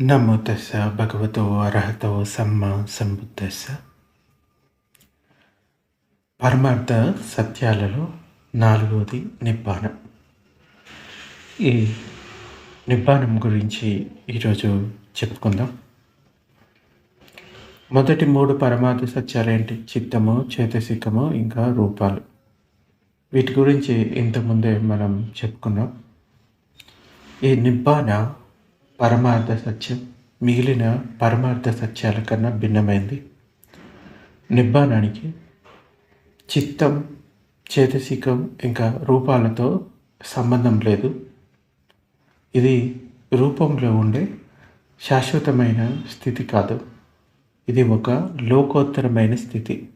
నమో తస్స భగవతో అర్హతో సమ్మ సంబుద్ధస్స. పరమార్థ సత్యాలలో నాలుగవది నిబ్బానం ఈ నిబ్బానం గురించి ఈరోజు చెప్పుకుందాం. మొదటి మూడు పరమార్థ సత్యాలు ఏంటి? చిత్తము చేతసికము ఇంకా రూపాలు. వీటి గురించి ఇంతకుముందే మనం చెప్పుకున్నాం. ఈ నిబ్బాన పరమార్థ సత్యం మిగిలిన పరమార్థ సత్యాల కన్నా భిన్నమైంది. నిబ్బానానికి చిత్తం చేతసికం ఇంకా రూపాలతో సంబంధం లేదు. ఇది రూపంలో ఉండే శాశ్వతమైన స్థితి కాదు. ఇది ఒక లోకోత్తరమైన స్థితి.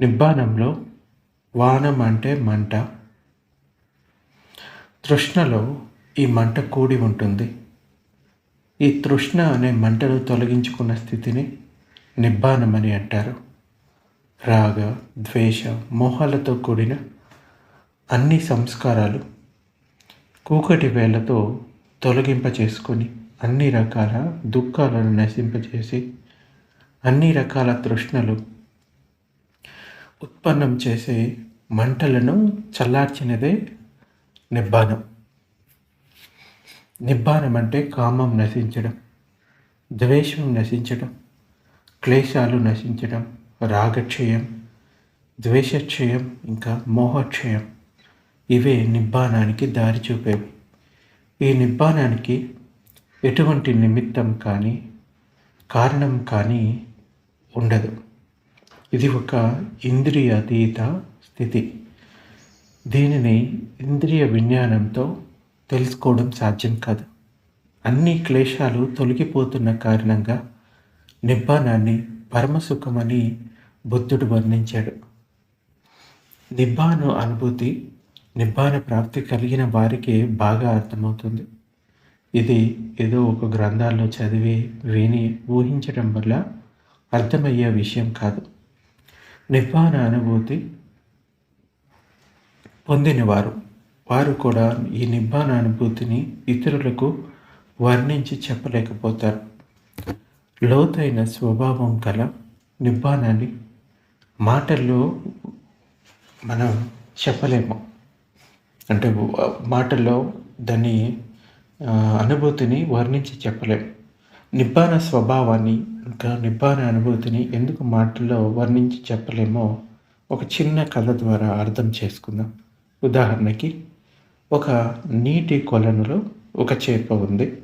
నిబ్బానంలో వానం అంటే మంట. తృష్ణలో ఈ మంట కూడి ఉంటుంది. ఈ తృష్ణ అనే మంటను తొలగించుకున్న స్థితిని నిబ్బానం అని అంటారు. రాగ ద్వేష మోహాలతో కూడిన అన్ని సంస్కారాలు కూకటి వేళ్ళతో తొలగింప చేసుకొని అన్ని రకాల దుఃఖాలను నశింపజేసి అన్ని రకాల తృష్ణలు ఉత్పన్నం చేసే మంటలను చల్లార్చినదే నిబ్బానం. నిబ్బానం అంటే కామం నశించడం ద్వేషం నశించడం క్లేశాలు నశించడం రాగక్షయం ద్వేషక్షయం ఇంకా మోహక్షయం. ఇవే నిబ్బానానికి దారి చూపేవి. ఈ నిబ్బానానికి ఎటువంటి నిమిత్తం కానీ కారణం కానీ ఉండదు. ఇది ఒక ఇంద్రియ అతీత స్థితి. దీనిని ఇంద్రియ విజ్ఞానంతో తెలుసుకోవడం సాధ్యం కాదు. అన్ని క్లేశాలు తొలగిపోతున్న కారణంగా నిబ్బానాన్ని పరమసుఖమని బుద్ధుడు వర్ణించాడు. నిబ్బాను అనుభూతి నిబ్బాన ప్రాప్తి కలిగిన వారికి బాగా అర్థమవుతుంది. ఇది ఏదో ఒక గ్రంథాల్లో చదివి విని ఊహించడం వల్ల అర్థమయ్యే విషయం కాదు. నిబ్బాన అనుభూతి పొందినవారు వారు కూడా ఈ నిబ్బాన అనుభూతిని ఇతరులకు వర్ణించి చెప్పలేకపోతారు. లోతైన స్వభావం గల నిబ్బానాన్ని మాటల్లో మనం చెప్పలేము. అంటే మాటల్లో దాని అనుభూతిని వర్ణించి చెప్పలేము. నిబ్బాన స్వభావాన్ని ఇంకా నిబ్బాన అనుభూతిని ఎందుకు మాటల్లో వర్ణించి చెప్పలేమో ఒక చిన్న కథ ద్వారా అర్థం చేసుకుందాం. ఉదాహరణకి ఒక నీటి కొలనులో ఒక చేప ఉంది.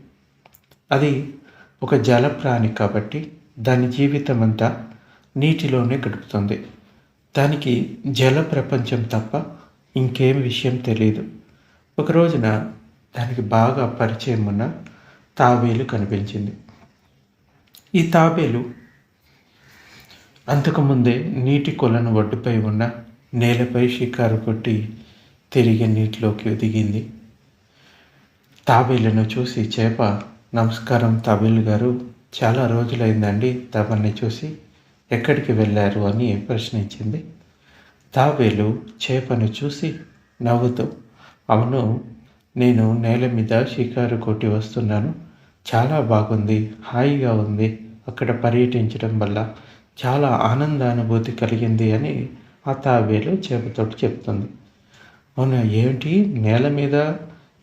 అది ఒక జలప్రాణి కాబట్టి దాని జీవితం అంతా నీటిలోనే గడుపుతుంది. దానికి జల ప్రపంచం తప్ప ఇంకేం విషయం తెలియదు ఒక రోజున దానికి బాగా పరిచయం ఉన్న తాబేలు కనిపించింది. ఈ తాబేలు అంతకుముందే నీటి కొలను ఒడ్డుపై ఉన్న నేలపై షికారు కొట్టి తిరిగి నీటిలోకి దిగింది. తాబేలును చూసి చేప నమస్కారం తాబేలు గారు చాలా రోజులైందండి తమని చూసి ఎక్కడికి వెళ్ళారు? అని ప్రశ్నించింది. తాబేలు చేపను చూసి నవ్వుతూ అవును నేను నేల మీద షికారు కొట్టి వస్తున్నాను. చాలా బాగుంది హాయిగా ఉంది. అక్కడ పర్యటించడం వల్ల చాలా ఆనందానుభూతి కలిగింది అని ఆ తాబేలు చేపతోటి చెప్తుంది. అవునా? ఏమిటి? నేల మీద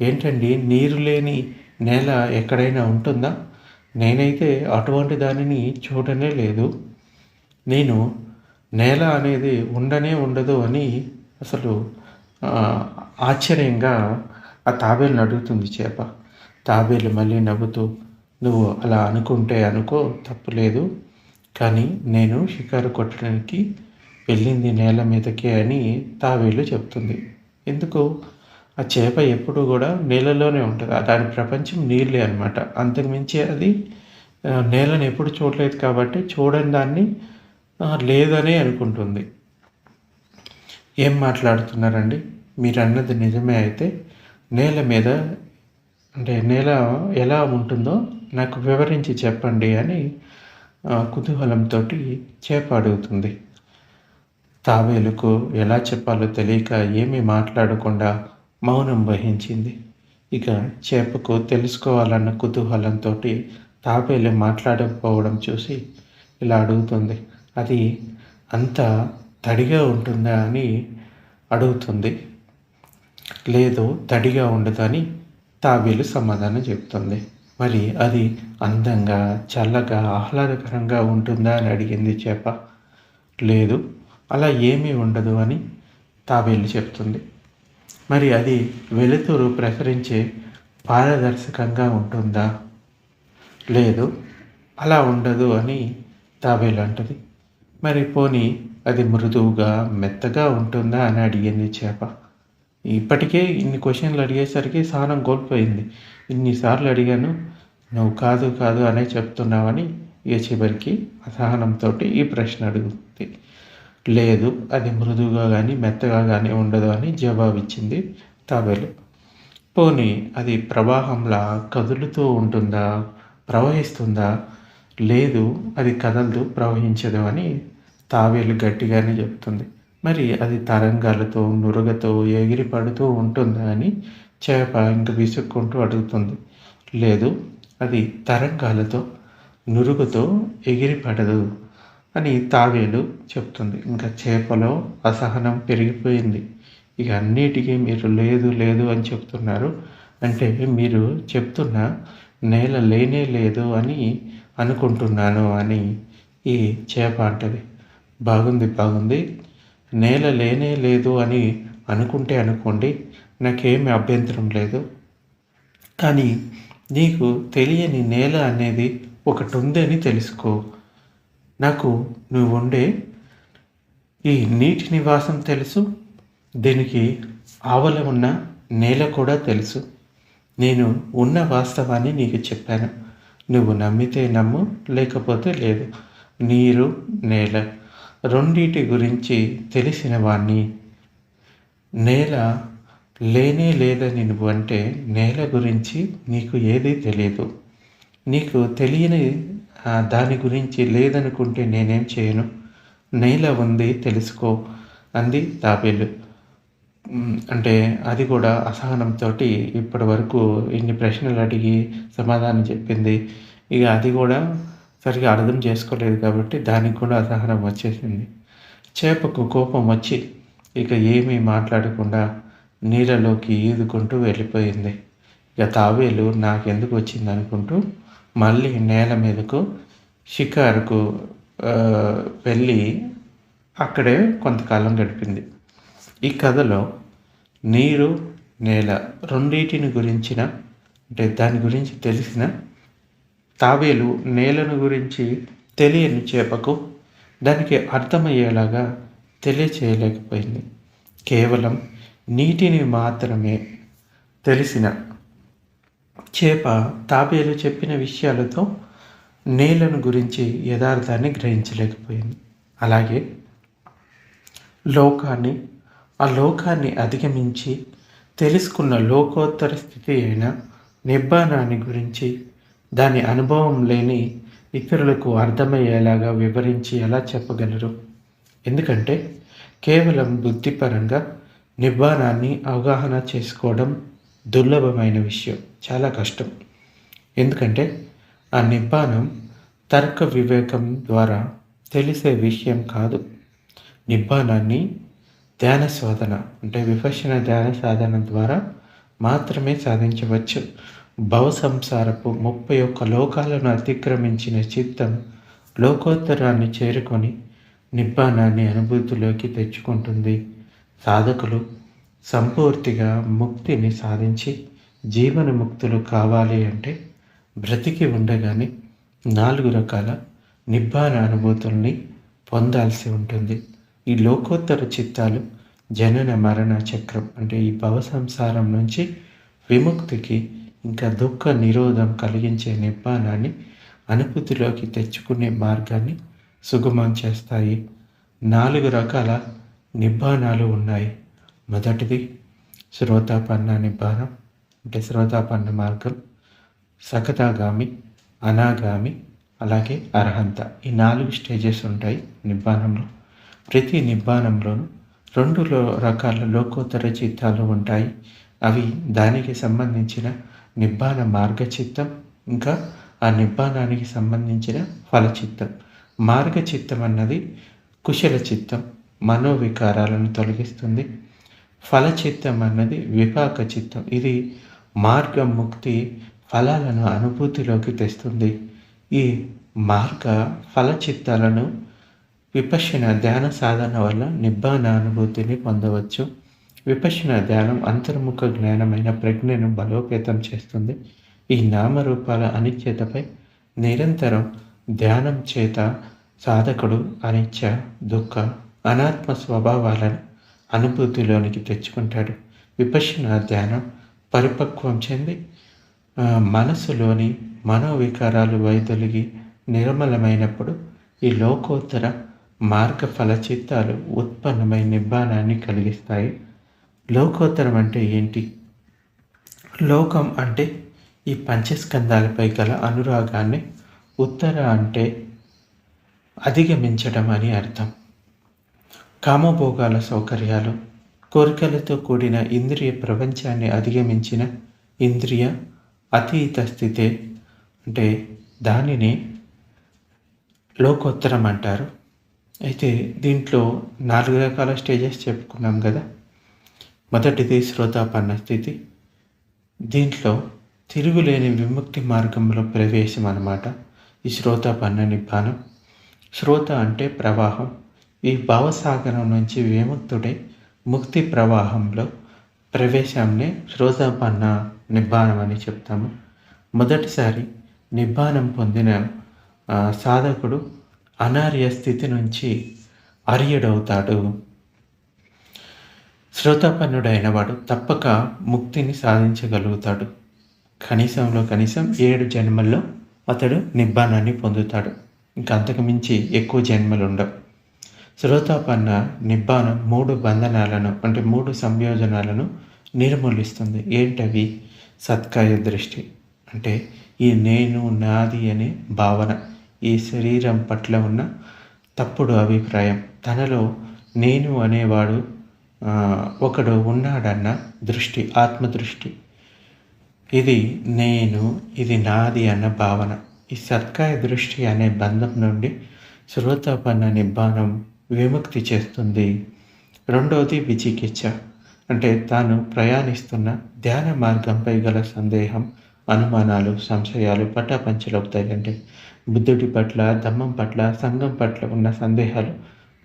ఏంటండి? నీరు లేని నేల ఎక్కడైనా ఉంటుందా? నేనైతే అటువంటి దానిని చూడనే లేదు. నేను నేల అనేది ఉండనే ఉండదు అని అసలు ఆశ్చర్యంగా ఆ తాబేలుని అడుగుతుంది చేప. తాబేలు మళ్ళీ నవ్వుతూ నువ్వు అలా అనుకుంటే అనుకో తప్పులేదు కానీ నేను షికారు కొట్టడానికి వెళ్ళింది నేల మీదకే అని తాబేలు చెప్తుంది. ఎందుకు? ఆ చేప ఎప్పుడు కూడా నీళ్ళలోనే ఉంటుంది. దాని ప్రపంచం నీళ్ళే అనమాట అంతకుమించి అది నేలను ఎప్పుడు చూడలేదు కాబట్టి చూడని దాన్ని లేదనే అనుకుంటుంది. ఏం మాట్లాడుతున్నారండి? మీరు అన్నది నిజమే అయితే నేల మీద అంటే నేల ఎలా ఉంటుందో నాకు వివరించి చెప్పండి అని కుతూహలంతో చేప అడుగుతుంది. తాబేలుకు ఎలా చెప్పాలో తెలియక ఏమీ మాట్లాడకుండా మౌనం వహించింది. ఇక చేపకు తెలుసుకోవాలన్న కుతూహలంతో తాబేలు మాట్లాడకపోవడం చూసి ఇలా అడుగుతుంది. అది అంత తడిగా ఉంటుందా అని అడుగుతుంది. లేదు తడిగా ఉండదని తాబేలు సమాధానం చెప్తుంది. మరి అది అందంగా చల్లగా ఆహ్లాదకరంగా ఉంటుందా అని అడిగింది చేప. లేదు అలా ఏమీ ఉండదు అని తాబేలు చెప్తుంది. మరి అది వెలుతురు ప్రసరించే పారదర్శకంగా ఉంటుందా? లేదు అలా ఉండదు అని తాబేలు అంటది. మరి పోనీ అది మృదువుగా మెత్తగా ఉంటుందా అని అడిగింది చేప. ఇప్పటికే ఇన్ని క్వశ్చన్లు అడిగేసరికి సహనం కోల్పోయింది. ఇన్నిసార్లు అడిగాను నువ్వు కాదు కాదు అనే చెప్తున్నావని ఏ చివరికి అసహనంతో ఈ ప్రశ్న అడుగుతుంది. లేదు అది మృదువుగా కానీ మెత్తగా కానీ ఉండదు అని జవాబిచ్చింది తాబేలు. పోనీ అది ప్రవాహంలా కదులుతూ ఉంటుందా? ప్రవహిస్తుందా? లేదు అది కదలదు ప్రవహించదు అని తాబేలు గట్టిగానే చెప్తుంది. మరి అది తరంగాలతో నురగతో ఎగిరి పడుతూ ఉంటుందా అని చేప ఇంక విసుక్కుంటూ అడుగుతుంది. లేదు అది తరంగాలతో నురుగుతో ఎగిరిపడదు అని తావేలు చెప్తుంది. ఇంకా చేపలో అసహనం పెరిగిపోయింది. ఇక అన్నిటికీ మీరు లేదు లేదు అని చెప్తున్నారు. అంటే మీరు చెప్తున్న నేల లేనే లేదు అని అనుకుంటున్నాను అని ఈ చేప అంటది. బాగుంది బాగుంది. నేల లేనే లేదు అని అనుకుంటే అనుకోండి నాకేమి అభ్యంతరం లేదు. కానీ నీకు తెలియని నేల అనేది ఒకటి ఉందని తెలుసుకో. నాకు నువ్వు ఉండే ఈ నీటి నివాసం తెలుసు దీనికి ఆవల ఉన్న నేల కూడా తెలుసు. నేను ఉన్న వాస్తవాన్ని నీకు చెప్పాను. నువ్వు నమ్మితే నమ్ము లేకపోతే లేదు. నీరు నేల రెండింటి గురించి తెలిసిన వాణ్ణి. నేల లేనే లేదని నువ్వు అంటే నేల గురించి నీకు ఏదీ తెలియదు. నీకు తెలియని దాని గురించి లేదనుకుంటే నేనేం చేయను. నేల ఉంది తెలుసుకో అంది తాబేలు అంటే అది కూడా అసహనంతో ఇప్పటి వరకు ఇన్ని ప్రశ్నలు అడిగి సమాధానం చెప్పింది. ఇక అది కూడా సరిగా అర్థం చేసుకోలేదు కాబట్టి దానికి కూడా అసహనం వచ్చేసింది. చేపకు కోపం వచ్చి ఇక ఏమీ మాట్లాడకుండా నీళ్ళలోకి ఈదుకుంటూ వెళ్ళిపోయింది. ఇక తాబేలు నాకెందుకు వచ్చింది అనుకుంటూ మళ్ళీ నేల మీదకు షికారుకు వెళ్ళి అక్కడే కొంతకాలం గడిపింది. ఈ కథలో నీరు నేల రెండింటిని గురించిన అంటే దాని గురించి తెలిసిన తాబేలు నేలను గురించి తెలియని చేపకు దానికి అర్థమయ్యేలాగా తెలియచేయలేకపోయింది. కేవలం నీటిని మాత్రమే తెలిసిన చేప తాబేలు చెప్పిన విషయాలతో నేలను గురించి యథార్థాన్ని గ్రహించలేకపోయింది. అలాగే లోకాన్ని ఆ లోకాన్ని అధిగమించి తెలుసుకున్న లోకోత్తర స్థితి అయిన నిబ్బానాన్ని గురించి దాని అనుభవం లేని ఇతరులకు అర్థమయ్యేలాగా వివరించి ఎలా చెప్పగలరు? ఎందుకంటే కేవలం బుద్ధిపరంగా నిబ్బానాన్ని అవగాహన చేసుకోవడం దుర్లభమైన విషయం. చాలా కష్టం. ఎందుకంటే ఆ నిబ్బానం తర్క వివేకం ద్వారా తెలిసే విషయం కాదు. నిబ్బానాన్ని ధ్యాన సాధన అంటే విపక్షణ ధ్యాన సాధన ద్వారా మాత్రమే సాధించవచ్చు. భవ సంసారపు ముప్పై ఒక్క లోకాలను అతిక్రమించిన చిత్తం లోకోత్తరాన్ని చేరుకొని నిబ్బానాన్ని అనుభూతిలోకి తెచ్చుకుంటుంది. సాధకులు సంపూర్తిగా ముక్తిని సాధించి జీవన ముక్తులు కావాలి అంటే బ్రతికి ఉండగానే నాలుగు రకాల నిబ్బాన అనుభూతుల్ని పొందాల్సి ఉంటుంది. ఈ లోకోత్తర చిత్తాలు జనన మరణ చక్రం అంటే ఈ భవ సంసారం నుంచి విముక్తికి ఇంకా దుఃఖ నిరోధం కలిగించే నిబ్బానాన్ని అనుభూతిలోకి తెచ్చుకునే మార్గాన్ని సుగమం చేస్తాయి. నాలుగు రకాల నిబ్బానాలు ఉన్నాయి. మొదటిది శ్రోతాపన్న నిబ్బానం అంటే శ్రోతాపన్న మార్గం సకతాగామి అనాగామి అలాగే అర్హంత ఈ నాలుగు స్టేజెస్ ఉంటాయి నిబ్బానంలో ప్రతి నిబ్బానంలోనూ రెండు రకాల లోకోత్తర చిత్తాలు ఉంటాయి. అవి దానికి సంబంధించిన నిబ్బాన మార్గచిత్తం ఇంకా ఆ నిబ్బానానికి సంబంధించిన ఫలచిత్తం. మార్గచిత్తం అన్నది కుశల చిత్తం మనోవికారాలను తొలగిస్తుంది. ఫలచిత్తం అన్నది విపాక చిత్తం. ఇది మార్గ ముక్తి ఫలాలను అనుభూతిలోకి తెస్తుంది. ఈ మార్గ ఫలచిత్తాలను విపశ్యన ధ్యాన సాధన వల్ల నిబ్బాన అనుభూతిని పొందవచ్చు. విపశ్యన ధ్యానం అంతర్ముఖ జ్ఞానమైన ప్రజ్ఞను బలోపేతం చేస్తుంది. ఈ నామరూపాల అనిత్యతపై నిరంతరం ధ్యానం చేత సాధకుడు అనిత్య దుఃఖ అనాత్మ స్వభావాలను అనుభూతిలోనికి తెచ్చుకుంటాడు. విపశ్యన ధ్యానం పరిపక్వం చెంది మనసులోని మనోవికారాలు వైదొలిగి నిర్మలమైనప్పుడు ఈ లోకోత్తర మార్గ ఫలచిత్తాలు ఉత్పన్నమై నిబ్బానాన్ని కలిగిస్తాయి. లోకోత్తరం అంటే ఏంటి? లోకం అంటే ఈ పంచస్కందాలపై గల అనురాగాన్ని ఉత్తర అంటే అధిగమించడం అని అర్థం. కామభోగాల సౌకర్యాలు కోరికలతో కూడిన ఇంద్రియ ప్రపంచాన్ని అధిగమించిన ఇంద్రియ అతీత స్థితే అంటే దానిని లోకోత్తరం అంటారు. అయితే దీంట్లో నాలుగు రకాల స్టేజెస్ చెప్పుకున్నాం కదా. మొదటిది శ్రోతాపన్న స్థితి. దీంట్లో తిరుగులేని విముక్తి మార్గంలో ప్రవేశం అన్నమాట. ఈ శ్రోతాపన్న నిబ్బానం శ్రోత అంటే ప్రవాహం. ఈ భావసాగరం నుంచి విముక్తుడై ముక్తి ప్రవాహంలో ప్రవేశాన్ని శ్రోతాపన్న నిబ్బానం అని చెప్తాము. మొదటిసారి నిబ్బానం పొందిన సాధకుడు అనార్య స్థితి నుంచి అర్యుడవుతాడు శ్రోతాపన్నుడైన వాడు తప్పక ముక్తిని సాధించగలుగుతాడు. కనీసంలో కనీసం ఏడు జన్మల్లో అతడు నిబ్బానాన్ని పొందుతాడు. ఇంకా అంతకు మించి ఎక్కువ జన్మలు ఉండవు శ్రోతాపన్న నిబ్బానం మూడు బంధనాలను అంటే మూడు సంయోజనాలను నిర్మూలిస్తుంది. ఏంటవి? సత్కాయ దృష్టి. అంటే ఈ నేను నాది అనే భావన ఈ శరీరం పట్ల ఉన్న తప్పుడు అభిప్రాయం. తనలో నేను అనేవాడు ఒకడు ఉన్నాడన్న దృష్టి ఆత్మదృష్టి. ఇది నేను ఇది నాది అన్న భావన. ఈ సత్కాయ దృష్టి అనే బంధం నుండి శ్రోతాపన్న నిబ్బానం విముక్తి చేస్తుంది. రెండవది విచికిత్స. అంటే తాను ప్రయాణిస్తున్న ధ్యాన మార్గంపై గల సందేహం అనుమానాలు సంశయాలు పటాపంచలవుతాయి బుద్ధుడి పట్ల ధమ్మం పట్ల సంఘం పట్ల ఉన్న సందేహాలు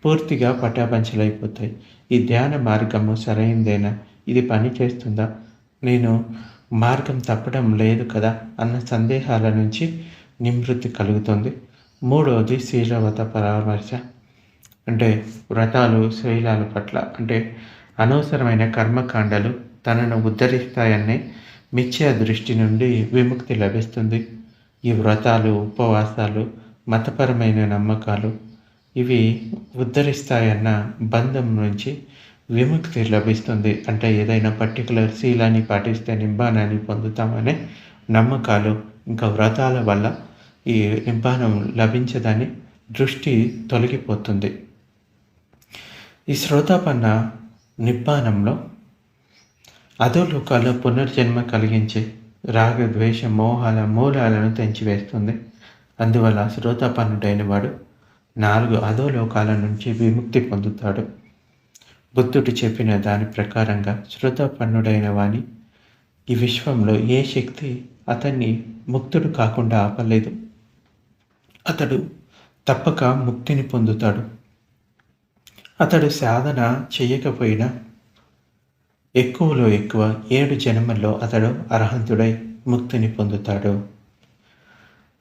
పూర్తిగా పటాపంచలైపోతాయి ఈ ధ్యాన మార్గము సరైందేనా? ఇది పని చేస్తుందా? నేను మార్గం తప్పడం లేదు కదా అన్న సందేహాల నుంచి నివృత్తి కలుగుతుంది. మూడవది శీలవత పరామర్శ. అంటే వ్రతాలు శైలాల పట్ల అంటే అనవసరమైన కర్మకాండలు తనను ఉద్ధరిస్తాయనే మిథ్యా దృష్టి నుండి విముక్తి లభిస్తుంది. ఈ వ్రతాలు ఉపవాసాలు మతపరమైన నమ్మకాలు ఇవి ఉద్ధరిస్తాయన్న బంధం నుంచి విముక్తి లభిస్తుంది. అంటే ఏదైనా పర్టికులర్ శీలాన్ని పాటిస్తే నింబానాన్ని పొందుతామనే నమ్మకాలు ఇంకా వ్రతాల వల్ల ఈ నింబానం లభించదని దృష్టి తొలగిపోతుంది. ఈ శ్రోతాపన్న నిబ్బానంలో అధోలోకాల్లో పునర్జన్మ కలిగించే రాగ ద్వేష మోహాల మూలాలను తెంచివేస్తుంది. అందువల్ల శ్రోతాపన్నుడైన వాడు నాలుగు అధోలోకాల నుంచి విముక్తి పొందుతాడు. బుద్ధుడు చెప్పిన దాని ప్రకారంగా శ్రోతాపన్నుడైన వాణి ఈ విశ్వంలో ఏ శక్తి అతన్ని ముక్తుడు కాకుండా ఆపలేదు. అతడు తప్పక ముక్తిని పొందుతాడు. అతడు సాధన చేయకపోయినా ఎక్కువలో ఎక్కువ ఏడు జన్మల్లో అతడు అర్హంతుడై ముక్తిని పొందుతాడు.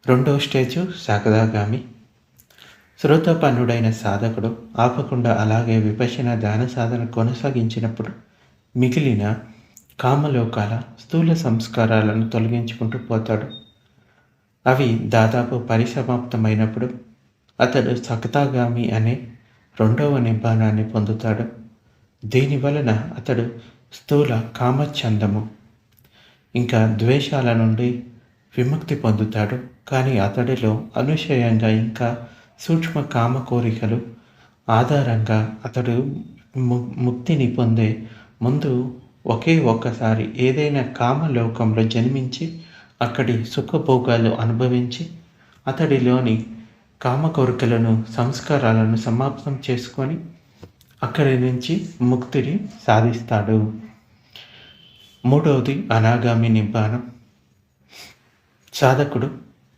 రెండో స్టేజు సాగదాగామి. శ్రోతపన్నుడైన సాధకుడు ఆపకుండా అలాగే విపశన ధ్యాన సాధన కొనసాగించినప్పుడు మిగిలిన కామలోకాల స్థూల సంస్కారాలను తొలగించుకుంటూ పోతాడు. అవి దాదాపు పరిసమాప్తమైనప్పుడు అతడు సకతాగామి అనే రెండవ నిబ్బానాన్ని పొందుతాడు. దీని వలన అతడు స్థూల కామఛందము. ఇంకా ద్వేషాల నుండి విముక్తి పొందుతాడు. కానీ అతడిలో అనుశయంగా ఇంకా సూక్ష్మ కామ కోరికలు ఆధారంగా అతడు ముక్తిని పొందే ముందు ఒకే ఒక్కసారి ఏదైనా కామలోకంలో జన్మించి అక్కడి సుఖభోగాలు అనుభవించి అతడిలోని కామ కోరికలను సంస్కారాలను సమాప్తం చేసుకొని అక్కడి నుంచి ముక్తిని సాధిస్తాడు. మూడవది అనాగామి నిబ్బానం సాధకుడు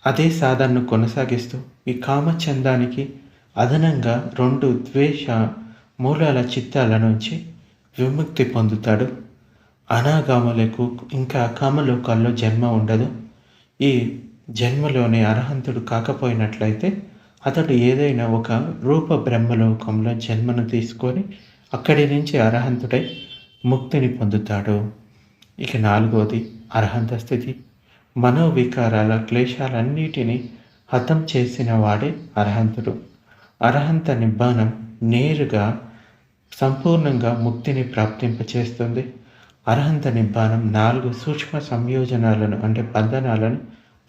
అదే సాధనను కొనసాగిస్తూ ఈ కామచందానికి అదనంగా రెండు ద్వేష మూలాల చిత్తాల నుంచి విముక్తి పొందుతాడు. అనాగాములకు ఇంకా కామలోకాల్లో జన్మ ఉండదు. ఈ జన్మలోనే అర్హంతుడు కాకపోయినట్లయితే అతడు ఏదైనా ఒక రూప బ్రహ్మలోకంలో జన్మను తీసుకొని అక్కడి నుంచి అర్హంతుడై ముక్తిని పొందుతాడు. ఇక నాలుగవది అర్హంత స్థితి. మనోవికారాల క్లేశాలన్నిటినీ హతం చేసిన వాడే అర్హంతుడు. అర్హంత నిబ్బానం నేరుగా సంపూర్ణంగా ముక్తిని ప్రాప్తింపచేస్తుంది. అర్హంత నిబ్బానం నాలుగు సూక్ష్మ సంయోజనాలను అంటే బంధనాలను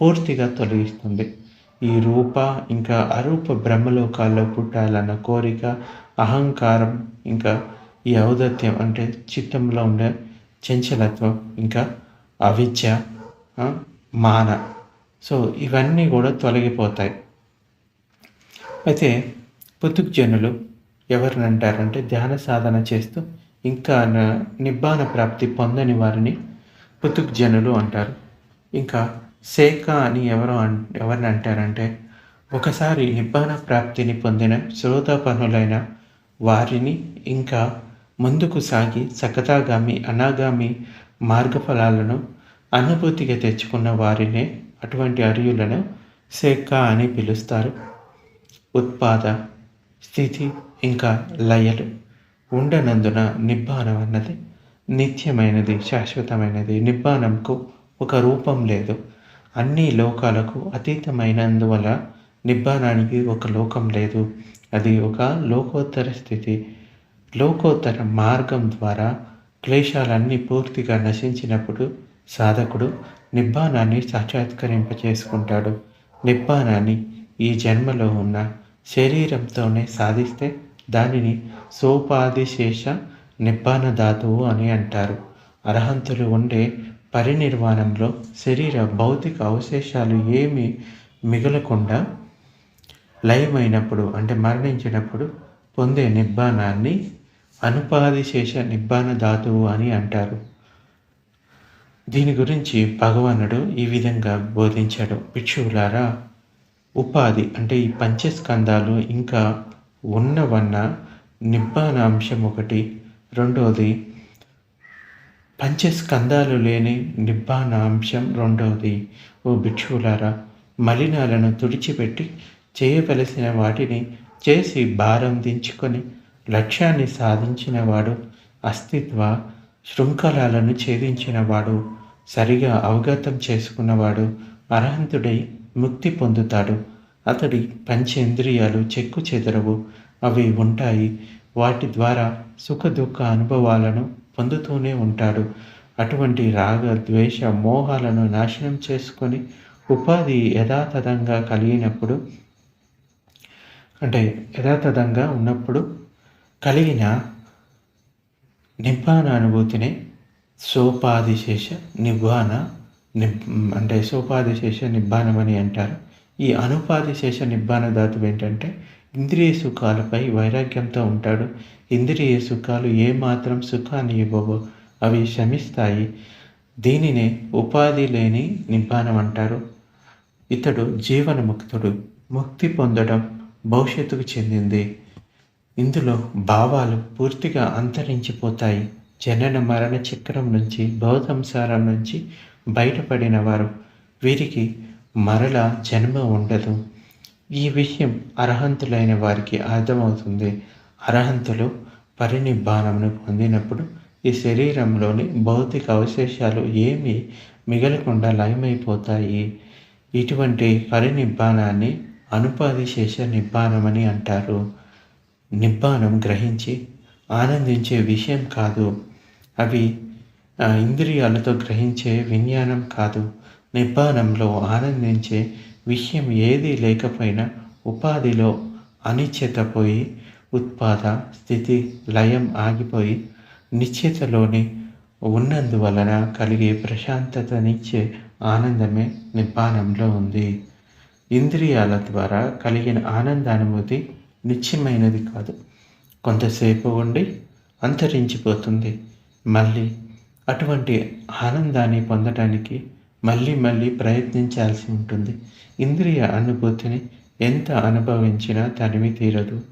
పూర్తిగా తొలగిస్తుంది. ఈ రూప ఇంకా అరూప బ్రహ్మలోకాల్లో పుట్టాలన్న కోరిక అహంకారం ఇంకా ఈ ఔదత్యం అంటే చిత్తంలో ఉండే చంచలత్వం ఇంకా అవిద్య మాన. సో ఇవన్నీ కూడా తొలగిపోతాయి. అయితే పుతుగ్జనులు ఎవరిని అంటారంటే ధ్యాన సాధన చేస్తూ ఇంకా నిబ్బాన ప్రాప్తి పొందని వారిని పుతుగ్జనులు అంటారు. ఇంకా సేక అని ఎవరు ఎవరిని అంటారంటే ఒకసారి నిబ్బాన ప్రాప్తిని పొందిన శ్రోతాపనులైన వారిని ఇంకా ముందుకు సాగి సకతాగామి అనాగామి మార్గఫలాలను అనుభూతిగా తెచ్చుకున్న వారినే అటువంటి అర్యులను సేక అని పిలుస్తారు. ఉత్పాద స్థితి ఇంకా లయలు ఉండనందున నిబ్బానం అన్నది నిత్యమైనది శాశ్వతమైనది. నిబ్బానంకు ఒక రూపం లేదు. అన్ని లోకాలకు అతీతమైనందువల్ల నిబ్బానానికి ఒక లోకం లేదు. అది ఒక లోకోత్తర స్థితి. లోకోత్తర మార్గం ద్వారా క్లేశాలన్నీ పూర్తిగా నశించినప్పుడు సాధకుడు నిబ్బానాన్ని సాక్షాత్కరింప చేసుకుంటాడు నిబ్బానాన్ని ఈ జన్మలో ఉన్న శరీరంతోనే సాధిస్తే దానిని సోపాధిశేష నిబ్బాన ధాతువు అని అంటారు. అర్హంతులు ఉండే పరినిర్వాణంలో శరీర భౌతిక అవశేషాలు ఏమి మిగలకుండా లయమైనప్పుడు అంటే మరణించినప్పుడు పొందే నిబ్బానాన్ని అనుపాదిశేష నిబ్బాన ధాతువు అని అంటారు. దీని గురించి భగవానుడు ఈ విధంగా బోధించాడు. భిక్షువులారా ఉపాధి అంటే ఈ పంచస్కందాలు ఇంకా ఉన్నవన్న నిబ్బాన అంశం ఒకటి. రెండవది పంచస్కందాలు లేని నిబ్బానాంశం రెండవది ఓ భిక్షువులారా మలినాలను తుడిచిపెట్టి చేయవలసిన వాటిని చేసి భారం దించుకొని లక్ష్యాన్ని సాధించినవాడు అస్తిత్వ శృంఖలాలను ఛేదించినవాడు సరిగా అవగతం చేసుకున్నవాడు అర్హంతుడై ముక్తి పొందుతాడు. అతడి పంచేంద్రియాలు చెక్కు చెదరవు. అవి ఉంటాయి. వాటి ద్వారా సుఖ దుఃఖ అనుభవాలను పొందుతూనే ఉంటాడు. అటువంటి రాగ ద్వేష మోహాలను నాశనం చేసుకొని ఉపాధి యథాతథంగా కలిగినప్పుడు అంటే యథాతథంగా ఉన్నప్పుడు కలిగిన నిబ్బాన అనుభూతిని సోపాధిశేష నిబ్బాన నిబ్ అంటే సోపాధిశేష నిబ్బానం అని అంటారు. ఈ అనుపాధిశేష నిబ్బాన ధాతువు ఏంటంటే ఇంద్రియ సుఖాలపై వైరాగ్యంతో ఉంటాడు. ఇంద్రియ సుఖాలు ఏమాత్రం సుఖాన్ని ఇవ్వవు. అవి శమిస్తాయి. దీనినే ఉపాధి లేని నిబ్బానం అంటారు. ఇతడు జీవనముక్తుడు. ముక్తి పొందడం భవిష్యత్తుకు చెందింది. ఇందులో భావాలు పూర్తిగా అంతరించిపోతాయి. జనన మరణ చక్రం నుంచి బౌద్ధంసారం నుంచి బయటపడిన వారు వీరికి మరల జన్మ ఉండదు. ఈ విషయం అర్హంతులైన వారికి అర్థమవుతుంది. అర్హంతులు పరినిబ్బానమును పొందినప్పుడు ఈ శరీరంలోని భౌతిక అవశేషాలు ఏమీ మిగలకుండా లయమైపోతాయి. ఇటువంటి పరినిబ్బానాన్ని అనుపాధిశేష నిబ్బానమని అంటారు. నిబ్బానం గ్రహించి ఆనందించే విషయం కాదు. అవి ఇంద్రియాలతో గ్రహించే విజ్ఞానం కాదు. నిబ్బానంలో ఆనందించే విషయం ఏదీ లేకపోయినా ఉపాధిలో అనిశ్చిత పోయి ఉత్పాద స్థితి లయం ఆగిపోయి నిశ్చితలోని ఉన్నందువలన కలిగే ప్రశాంతతనిచ్చే ఆనందమే నిబ్బానంలో ఉంది. ఇంద్రియాల ద్వారా కలిగిన ఆనందానుభూతి నిత్యమైనది కాదు. కొంతసేపు ఉండి అంతరించిపోతుంది. మళ్ళీ అటువంటి ఆనందాన్ని పొందడానికి మళ్ళీ మళ్ళీ ప్రయత్నించాల్సి ఉంటుంది. ఇంద్రియ అనుభూతిని ఎంత అనుభవించినా తనివి తీరదు.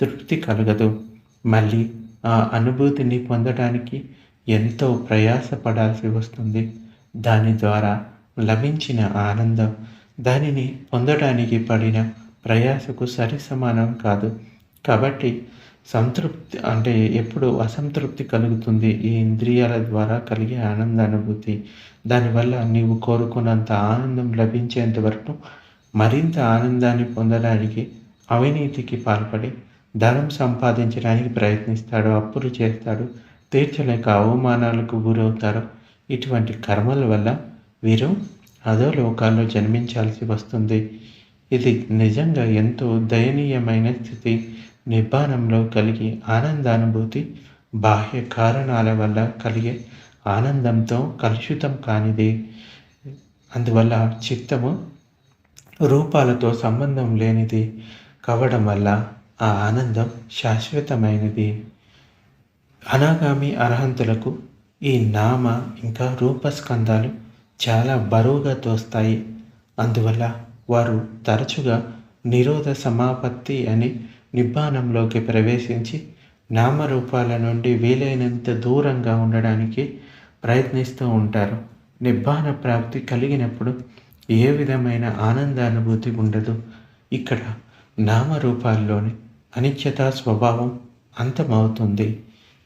తృప్తి కలగదు. మళ్ళీ ఆ అనుభూతిని పొందడానికి ఎంతో ప్రయాసపడాల్సి వస్తుంది. దాని ద్వారా లభించిన ఆనందం దానిని పొందడానికి పడిన ప్రయాసకు సరి సమానం కాదు. కాబట్టి సంతృప్తి అంటే ఎప్పుడు అసంతృప్తి కలుగుతుంది ఈ ఇంద్రియాల ద్వారా కలిగే ఆనంద అనుభూతి దానివల్ల నీవు కోరుకున్నంత ఆనందం లభించేంత వరకు మరింత ఆనందాన్ని పొందడానికి అవినీతికి పాల్పడి ధనం సంపాదించడానికి ప్రయత్నిస్తాడు అప్పులు చేస్తాడు తీర్చలేక అవమానాలకు గురవుతారు ఇటువంటి కర్మల వల్ల వీరు అదో లోకాల్లో జన్మించాల్సి వస్తుంది. ఇది నిజంగా ఎంతో దయనీయమైన స్థితి. నిబ్బానంలో కలిగి ఆనందానుభూతి బాహ్య కారణాల వల్ల కలిగే ఆనందంతో కలుషితం కానిది. అందువల్ల చిత్తము రూపాలతో సంబంధం లేనిది. కావడం వల్ల ఆ ఆనందం శాశ్వతమైనది. అనాగామి అర్హంతులకు ఈ నామ ఇంకా రూపస్కందాలు చాలా బరువుగా తోస్తాయి. అందువల్ల వారు తరచుగా నిరోధ సమాపత్తి అని నిబ్బానంలోకి ప్రవేశించి నామరూపాల నుండి వీలైనంత దూరంగా ఉండడానికి ప్రయత్నిస్తూ ఉంటారు. నిబ్బాన ప్రాప్తి కలిగినప్పుడు ఏ విధమైన ఆనందానుభూతి ఉండదు. ఇక్కడ నామరూపాల్లోని అనిత్యతా స్వభావం అంతమవుతుంది.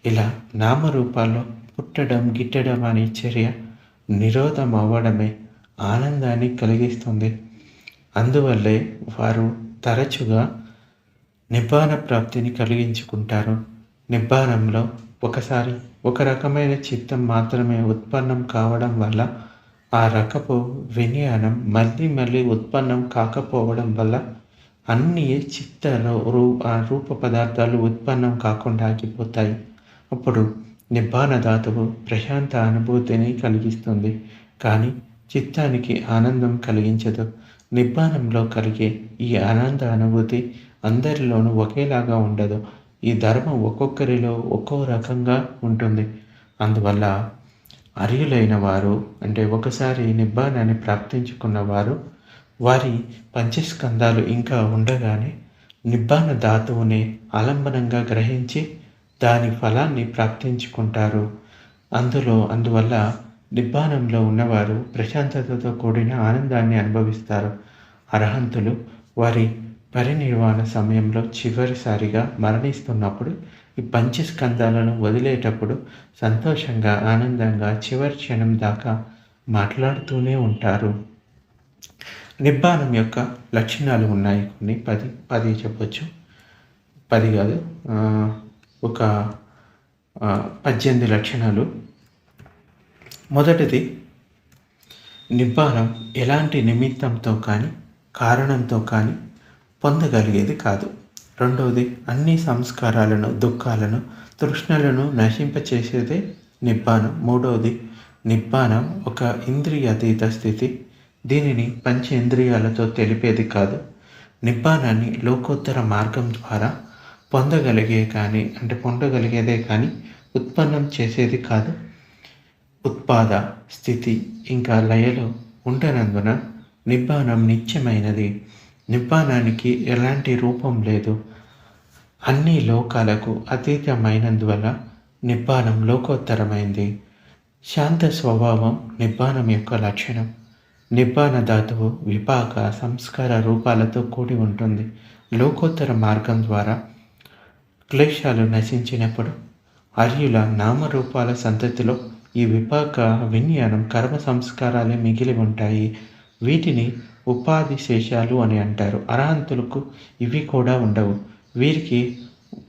ఇలా నామరూపాల్లో పుట్టడం గిట్టడం అనే చర్య నిరోధం అవ్వడమే ఆనందాన్ని కలిగిస్తుంది. అందువల్లే వారు తరచుగా నిబ్బాన ప్రాప్తిని కలిగించుకుంటారు. నిబ్బానంలో ఒకసారి ఒక రకమైన చిత్తం మాత్రమే ఉత్పన్నం కావడం వల్ల ఆ రకపు వినయానం మళ్ళీ మళ్ళీ ఉత్పన్నం కాకపోవడం వల్ల అన్ని చిత్త రూ రూప పదార్థాలు ఉత్పన్నం కాకుండా ఆగిపోతాయి. అప్పుడు నిబ్బాన ధాతువు ప్రశాంత అనుభూతిని కలిగిస్తుంది. కానీ చిత్తానికి ఆనందం కలిగించదు. నిబ్బానంలో కలిగే ఈ ఆనంద అనుభూతి అందరిలోనూ ఒకేలాగా ఉండదు. ఈ ధర్మం ఒక్కొక్కరిలో ఒక్కో రకంగా ఉంటుంది. అందువల్ల అర్యులైన వారు అంటే ఒకసారి నిబ్బానాన్ని ప్రాప్తించుకున్న వారు వారి పంచస్కందాలు ఇంకా ఉండగానే నిబ్బాన ధాతువుని ఆలంబనంగా గ్రహించి దాని ఫలాన్ని ప్రాప్తించుకుంటారు. అందులో అందువల్ల నిబ్బానంలో ఉన్నవారు ప్రశాంతతతో కూడిన ఆనందాన్ని అనుభవిస్తారు. అర్హంతులు వారి పరినిర్వాణ సమయంలో చివరిసారిగా మరణిస్తున్నప్పుడు ఈ పంచస్కందాలను వదిలేటప్పుడు సంతోషంగా ఆనందంగా చివరి క్షణం దాకా మాట్లాడుతూనే ఉంటారు. నిబ్బానం యొక్క లక్షణాలు ఉన్నాయి. కొన్ని పది పది చెప్పొచ్చు. పది కాదు ఒక పద్దెనిమిది లక్షణాలు. మొదటిది నిబ్బానం ఎలాంటి నిమిత్తంతో కానీ కారణంతో కానీ పొందగలిగేది కాదు. రెండవది అన్ని సంస్కారాలను దుఃఖాలను తృష్ణలను నశింపచేసేదే నిబ్బానం మూడవది నిబ్బానం ఒక ఇంద్రియాతీత స్థితి. దీనిని పంచేంద్రియాలతో తెలిపేది కాదు. నిబ్బానాన్ని లోకోత్తర మార్గం ద్వారా పొందగలిగే కానీ అంటే పొందగలిగేదే కానీ ఉత్పన్నం చేసేది కాదు. ఉత్పాద స్థితి ఇంకా లయలో ఉండనందున నిబ్బానం నిత్యమైనది. నిబ్బానానికి ఎలాంటి రూపం లేదు. అన్ని లోకాలకు అతీతమైనందువల్ల నిబ్బానం లోకోత్తరమైంది. శాంత స్వభావం నిబ్బానం యొక్క లక్షణం. నిబ్బాన ధాతువు విపాక సంస్కార రూపాలతో కూడి ఉంటుంది. లోకోత్తర మార్గం ద్వారా క్లేశాలు నశించినప్పుడు అర్యుల నామరూపాల సంతతిలో ఈ విపాక విజ్ఞానం కర్మ సంస్కారాలే మిగిలి ఉంటాయి. వీటిని ఉపాధి శేషాలు అని అంటారు. అర్హంతులకు ఇవి కూడా ఉండవు. వీరికి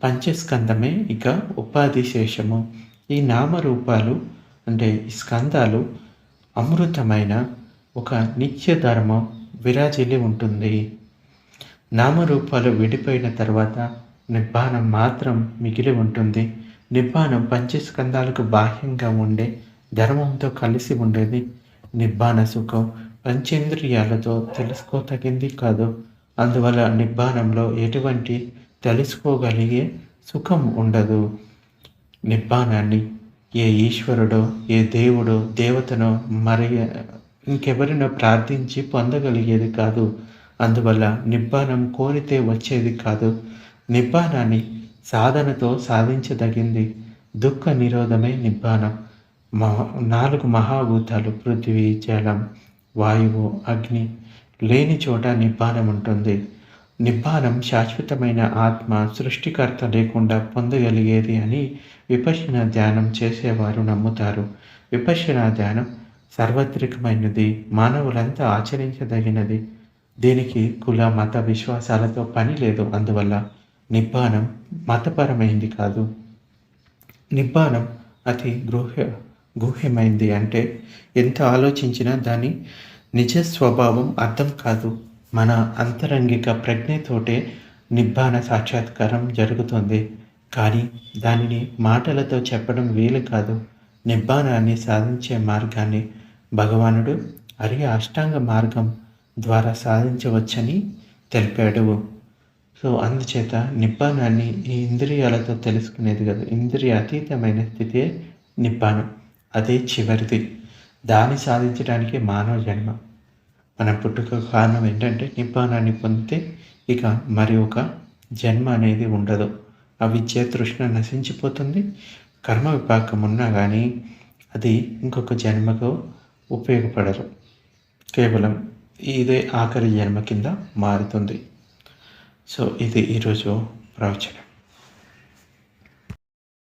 పంచస్కందమే ఇక ఉపాధి శేషము. ఈ నామరూపాలు అంటే ఈ స్కందాలు అమృతమైన ఒక నిత్య ధర్మం విరాజిల్లి ఉంటుంది. నామరూపాలు విడిపోయిన తర్వాత నిబ్బానం మాత్రం మిగిలి ఉంటుంది. నిబ్బానం పంచస్కందాలకు బాహ్యంగా ఉండే ధర్మంతో కలిసి ఉండేది నిబ్బాన సుఖం. పంచేంద్రియాలతో తెలుసుకోతగింది కాదు. అందువల్ల నిబ్బానంలో ఎటువంటి తెలుసుకోగలిగే సుఖం ఉండదు. నిబ్బానాన్ని ఏ ఈశ్వరుడో ఏ దేవుడో దేవతనో మరి ఇంకెవరినో ప్రార్థించి పొందగలిగేది కాదు. అందువల్ల నిబ్బానం కోరితే వచ్చేది కాదు. నిబ్బానాన్ని సాధనతో సాధించదగింది. దుఃఖ నిరోధమే నిబ్బానం మహా నాలుగు మహాభూతాలు పృథ్వీ జలం. వాయువు అగ్ని లేని చోట నిబ్బానం ఉంటుంది. నిబ్బానం శాశ్వతమైన ఆత్మ సృష్టికర్త లేకుండా పొందగలిగేది అని విపశన ధ్యానం చేసేవారు నమ్ముతారు. విపశన ధ్యానం సార్వత్రికమైనది మానవులంతా ఆచరించదగినది. దీనికి కుల మత విశ్వాసాలతో పని లేదు. అందువల్ల నిబ్బానం మతపరమైంది కాదు. నిబ్బానం అతి గృహ గుహ్యమైంది అంటే ఎంత ఆలోచించినా దాని నిజ స్వభావం అర్థం కాదు. మన అంతరంగిక ప్రజ్ఞతోటే నిబ్బాన సాక్షాత్కారం జరుగుతుంది. కానీ దానిని మాటలతో చెప్పడం వీలు కాదు. నిబ్బానాన్ని సాధించే మార్గాన్ని భగవానుడు అరి అష్టాంగ మార్గం ద్వారా సాధించవచ్చని తెలిపాడు. సో అందుచేత నిబ్బానాన్ని ఈ ఇంద్రియాలతో తెలుసుకునేది కదా. ఇంద్రియ అతీతమైన స్థితే నిబ్బానం అదే చివరిది. దాన్ని సాధించడానికి మానవ జన్మ. మన పుట్టుక కారణం ఏంటంటే నిబ్బానాన్ని పొందితే ఇక మరి ఒక జన్మ అనేది ఉండదు. అవిద్య తృష్ణ నశించిపోతుంది. కర్మ విపాకం ఉన్నా కానీ అది ఇంకొక జన్మకు ఉపయోగపడరు కేవలం ఇదే ఆఖరి జన్మ కింద మారుతుంది. సో ఇది ఈరోజు ప్రవచనం.